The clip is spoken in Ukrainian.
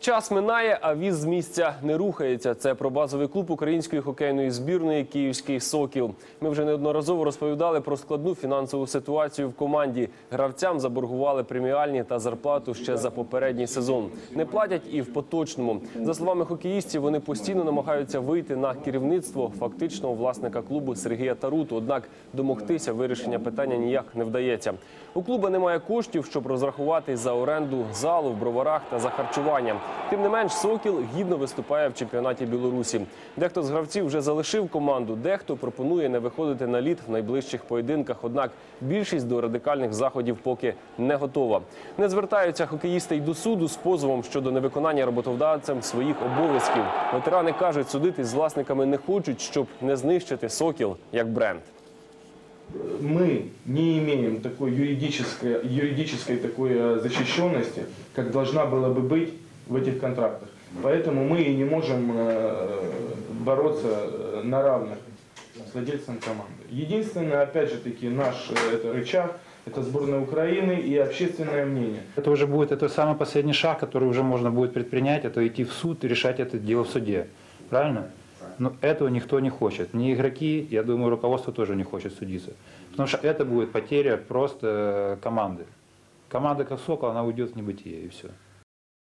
Час минає, а віз з місця не рухається. Це про базовий клуб української хокейної збірної Київський Сокіл. Ми вже неодноразово розповідали про складну фінансову ситуацію в команді. Гравцям заборгували преміальні та зарплату ще за попередній сезон. Не платять і в поточному. За словами хокеїстів, вони постійно намагаються вийти на керівництво фактичного власника клубу Сергія Таруту. Однак домогтися вирішення питання ніяк не вдається. У клуба немає коштів, щоб розрахувати за оренду залу в броварах та за харчування. Тим не менш, Сокіл гідно виступає в чемпіонаті Білорусі. Дехто з гравців вже залишив команду, дехто пропонує не виходити на лід в найближчих поєдинках. Однак більшість до радикальних заходів поки не готова. Не звертаються хокеїсти й до суду з позовом щодо невиконання роботодавцем своїх обов'язків. Ветерани кажуть, судитись з власниками не хочуть, щоб не знищити Сокіл як бренд. мы не имеем такой юридической, юридической такой э, защищенности, как должна была бы быть в этих контрактах. Поэтому мы и не можем э, бороться э, на равных с владельцем команды. Единственное, опять же таки, наш э, это рычаг, это сборная Украины и общественное мнение. Это уже будет это самый последний шаг, который уже можно будет предпринять, это идти в суд и решать это дело в суде. Правильно? Но этого никто не хочет. Ни игроки, я думаю, руководство тоже не хочет судиться. Потому что это будет потеря просто команды. Команда как Сокол, она уйдет в небытие и все.